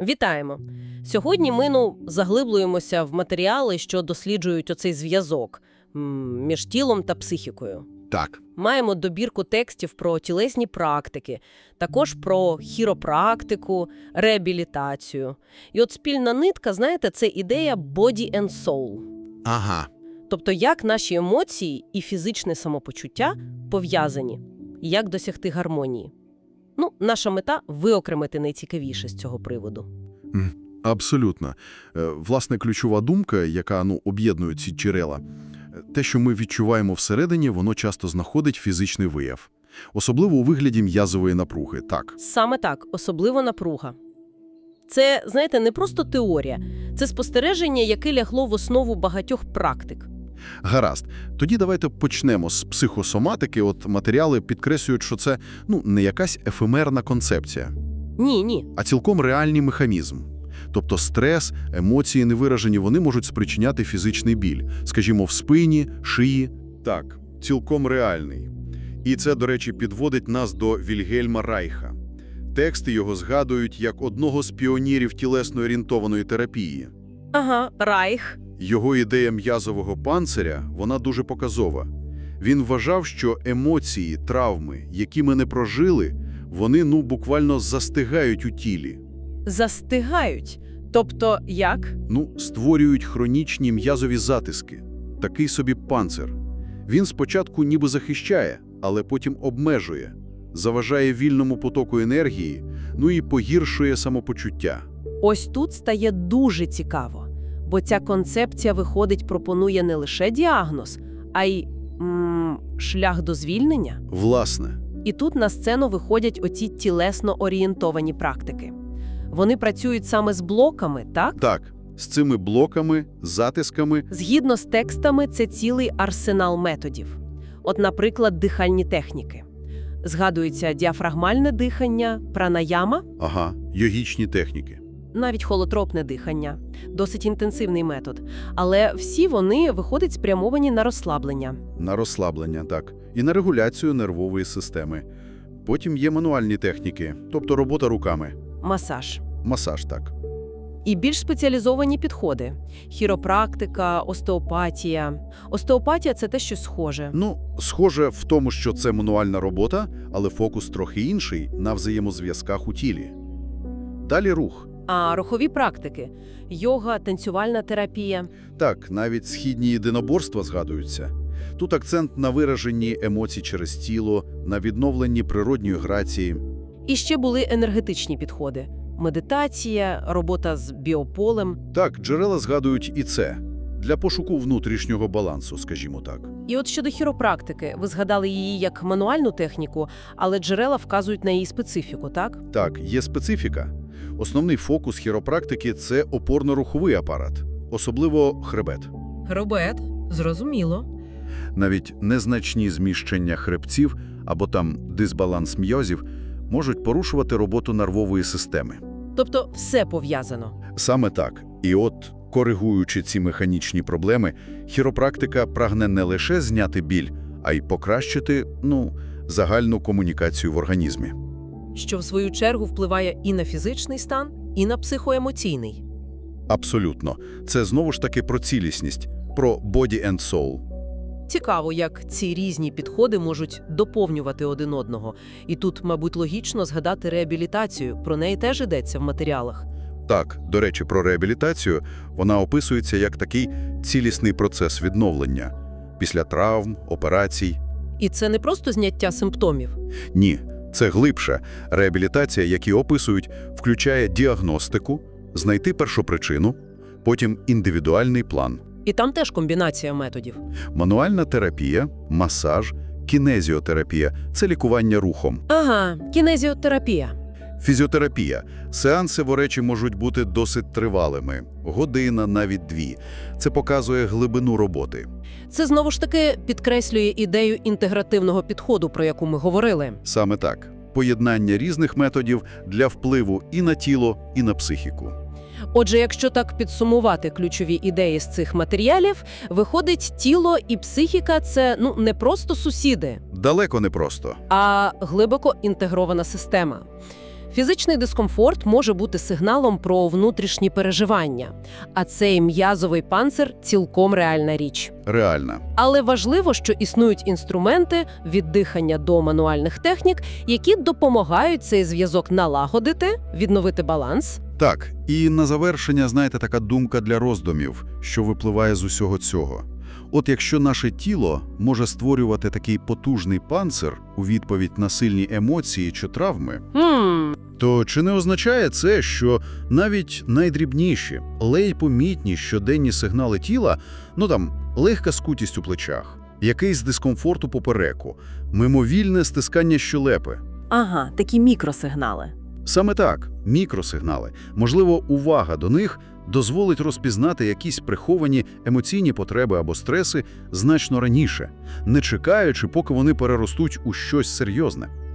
Вітаємо! Сьогодні ми ну, заглиблюємося в матеріали, що досліджують оцей зв'язок між тілом та психікою. Так, Маємо добірку текстів про тілесні практики, також про хіропрактику, реабілітацію. І от спільна нитка, знаєте, це ідея body and soul. ага. Тобто, як наші емоції і фізичне самопочуття пов'язані, і як досягти гармонії. Ну, наша мета виокремити найцікавіше з цього приводу. Абсолютно. Е, Власне, ключова думка, яка ну, об'єднує ці джерела, те, що ми відчуваємо всередині, воно часто знаходить фізичний вияв. Особливо у вигляді м'язової напруги, так. Саме так, особливо напруга. Це, знаєте, не просто теорія, це спостереження, яке лягло в основу багатьох практик. Гаразд. Тоді давайте почнемо з психосоматики. От матеріали підкреслюють, що це ну, не якась ефемерна концепція, Ні, ні. а цілком реальний механізм. Тобто стрес, емоції невиражені, вони можуть спричиняти фізичний біль, скажімо, в спині, шиї. Так, цілком реальний. І це, до речі, підводить нас до Вільгельма Райха. Тексти його згадують як одного з піонірів тілесно-орієнтованої терапії. Ага, райх. Його ідея м'язового панциря, вона дуже показова. Він вважав, що емоції, травми, які ми не прожили, вони ну буквально застигають у тілі. Застигають. Тобто, як? Ну, створюють хронічні м'язові затиски. Такий собі панцир. Він спочатку ніби захищає, але потім обмежує, заважає вільному потоку енергії, ну і погіршує самопочуття. Ось тут стає дуже цікаво, бо ця концепція, виходить, пропонує не лише діагноз, а й м, шлях до звільнення. Власне, І тут на сцену виходять оці тілесно орієнтовані практики. Вони працюють саме з блоками, так? так, з цими блоками, затисками, Згідно з текстами, це цілий арсенал методів. От, наприклад, дихальні техніки. Згадується діафрагмальне дихання, пранаяма, ага, йогічні техніки. Навіть холотропне дихання. Досить інтенсивний метод. Але всі вони, виходять, спрямовані на розслаблення. На розслаблення, так, і на регуляцію нервової системи. Потім є мануальні техніки, тобто робота руками, Масаж. масаж, так. І більш спеціалізовані підходи: хіропрактика, остеопатія. Остеопатія це те, що схоже. Ну, схоже в тому, що це мануальна робота, але фокус трохи інший на взаємозв'язках у тілі. Далі рух. А рухові практики йога, танцювальна терапія. Так, навіть східні єдиноборства згадуються. Тут акцент на вираженні емоцій через тіло, на відновленні природньої грації. І ще були енергетичні підходи: медитація, робота з біополем. Так, джерела згадують і це для пошуку внутрішнього балансу, скажімо так. І от щодо хіропрактики, ви згадали її як мануальну техніку, але джерела вказують на її специфіку, так? Так, є специфіка. Основний фокус хіропрактики це опорно-руховий апарат, особливо хребет. Хребет, зрозуміло. Навіть незначні зміщення хребців або там дисбаланс м'язів можуть порушувати роботу нервової системи. Тобто все пов'язано. Саме так. І от, коригуючи ці механічні проблеми, хіропрактика прагне не лише зняти біль, а й покращити, ну, загальну комунікацію в організмі. Що в свою чергу впливає і на фізичний стан, і на психоемоційний. Абсолютно. Це знову ж таки про цілісність, про body and soul. Цікаво, як ці різні підходи можуть доповнювати один одного. І тут, мабуть, логічно згадати реабілітацію. Про неї теж йдеться в матеріалах. Так, до речі, про реабілітацію вона описується як такий цілісний процес відновлення після травм, операцій. І це не просто зняття симптомів. Ні, це глибше. Реабілітація, які описують, включає діагностику, знайти першопричину, потім індивідуальний план, І там теж комбінація методів. мануальна терапія, масаж, кінезіотерапія це лікування рухом. Ага, кінезіотерапія. Фізіотерапія. Сеанси, в речі, можуть бути досить тривалими. Година, навіть дві. Це показує глибину роботи. Це знову ж таки підкреслює ідею інтегративного підходу, про яку ми говорили. Саме так. Поєднання різних методів для впливу і на тіло, і на психіку. Отже, якщо так підсумувати ключові ідеї з цих матеріалів, виходить, тіло і психіка це ну не просто сусіди, Далеко не просто. а глибоко інтегрована система. Фізичний дискомфорт може бути сигналом про внутрішні переживання, а цей м'язовий панцир цілком реальна річ. Реальна. Але важливо, що існують інструменти від дихання до мануальних технік, які допомагають цей зв'язок налагодити, відновити баланс. Так, і на завершення, знаєте, така думка для роздумів, що випливає з усього цього. От якщо наше тіло може створювати такий потужний панцир у відповідь на сильні емоції чи травми, то чи не означає це, що навіть найдрібніші, ледь помітні щоденні сигнали тіла, ну там легка скутість у плечах, якийсь дискомфорт у попереку, мимовільне стискання щелепи, Ага, такі мікросигнали. Саме так, мікросигнали, можливо, увага до них дозволить розпізнати якісь приховані емоційні потреби або стреси значно раніше, не чекаючи, поки вони переростуть у щось серйозне.